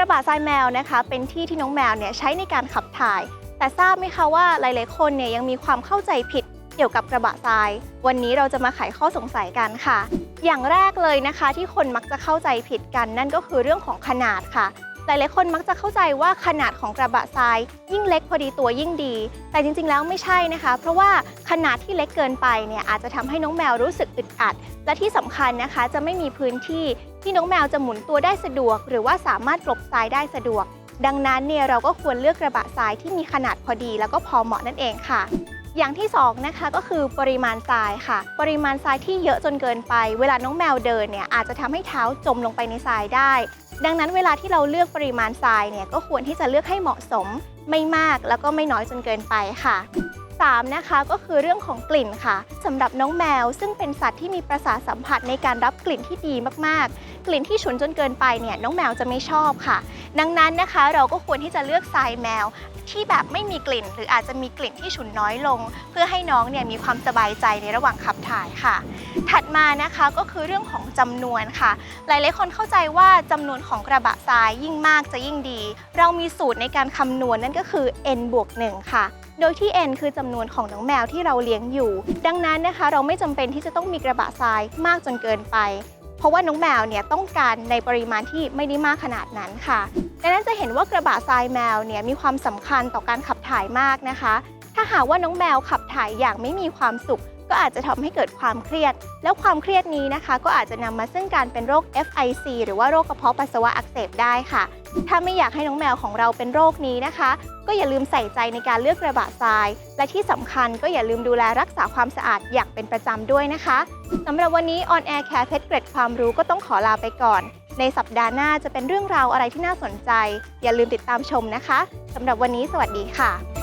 ระบะทรายแมวนะคะ เป็นที่ที่น้องแมวเนี่ยใช้ในการขับถ่าย แต่ทราบไหมคะว่าหลาย ๆ คนเนี่ยยังมีความเข้าใจผิดเกี่ยวกับกระบะทราย วันนี้เราจะมาไขข้อสงสัยกันค่ะ อย่างแรกเลยนะคะ ที่คนมักจะเข้าใจผิดกันนั่นก็คือเรื่องของขนาดค่ะ หลายๆคนมักจะเข้าใจว่าขนาดของกระบะทราย ยิ่งเล็กพอดีตัวยิ่งดี แต่จริงๆแล้วไม่ใช่นะคะ เพราะว่าขนาดที่เล็กเกินไปเนี่ยอาจจะทำให้น้องแมวรู้สึกอึดอัด และที่สำคัญนะคะ จะไม่มีพื้นที่ที่น้องแมวจะหมุนตัวได้สะดวก หรือว่าสามารถกลบทรายได้สะดวก ดังนั้นเนี่ยเราก็ควรเลือกกระบะทรายที่มีขนาดพอดี แล้วก็พอเหมาะนั่นเองค่ะอย่างที่สองนะคะก็คือปริมาณทรายค่ะ ปริมาณทรายที่เยอะจนเกินไป เวลาน้องแมวเดินเนี่ยอาจจะทำให้เท้าจมลงไปในทรายได้ ดังนั้นเวลาที่เราเลือกปริมาณทรายเนี่ยก็ควรที่จะเลือกให้เหมาะสมไม่มากแล้วก็ไม่น้อยจนเกินไปค่ะ 3 นะคะก็คือเรื่องของกลิ่นค่ะสำหรับน้องแมวซึ่งเป็นสัตว์ที่มีประสาทสัมผัสในการรับกลิ่นที่ดีมากๆกลิ่นที่ฉุนจนเกินไปเนี่ยน้องแมวจะไม่ชอบค่ะ ดังนั้นนะคะเราก็ควรที่จะเลือกทรายแมวที่แบบไม่มีกลิ่น หรืออาจจะมีกลิ่นที่ฉุนน้อยลง เพื่อให้น้องเนี่ยมีความสบายใจในระหว่างขับถ่ายค่ะ ถัดมานะคะก็คือเรื่องของจำนวนค่ะ หลายๆคนเข้าใจว่าจำนวนของกระบะทรายยิ่งมากจะยิ่งดี เรามีสูตรในการคำนวณนั่นก็คือ n บวก1ค่ะโดยที่ n คือจำนวนของน้องแมวที่เราเลี้ยงอยู่ ดังนั้นนะคะ เราไม่จำเป็นที่จะต้องมีกระบะทรายมากจนเกินไป เพราะว่าน้องแมวเนี่ยต้องการในปริมาณที่ไม่ได้มากขนาดนั้นค่ะดังนั้นจะเห็นว่ากระบะทรายแมวเนี่ยมีความสำคัญต่อการขับถ่ายมากนะคะ ถ้าหากว่าน้องแมวขับถ่ายอย่างไม่มีความสุข ก็อาจจะทำให้เกิดความเครียด แล้วความเครียดนี้นะคะ ก็อาจจะนำมาซึ่งการเป็นโรค FIC หรือว่าโรคกระเพาะปัสสาวะอักเสบได้ค่ะ ถ้าไม่อยากให้น้องแมวของเราเป็นโรคนี้นะคะ ก็อย่าลืมใส่ใจในการเลือกกระบะทราย และที่สำคัญก็อย่าลืมดูแลรักษาความสะอาดอย่างเป็นประจำด้วยนะคะสำหรับวันนี้ On Air Care Pet เกรดความรู้ก็ต้องขอลาไปก่อนในสัปดาห์หน้าจะเป็นเรื่องราวอะไรที่น่าสนใจ อย่าลืมติดตามชมนะคะ สำหรับวันนี้สวัสดีค่ะ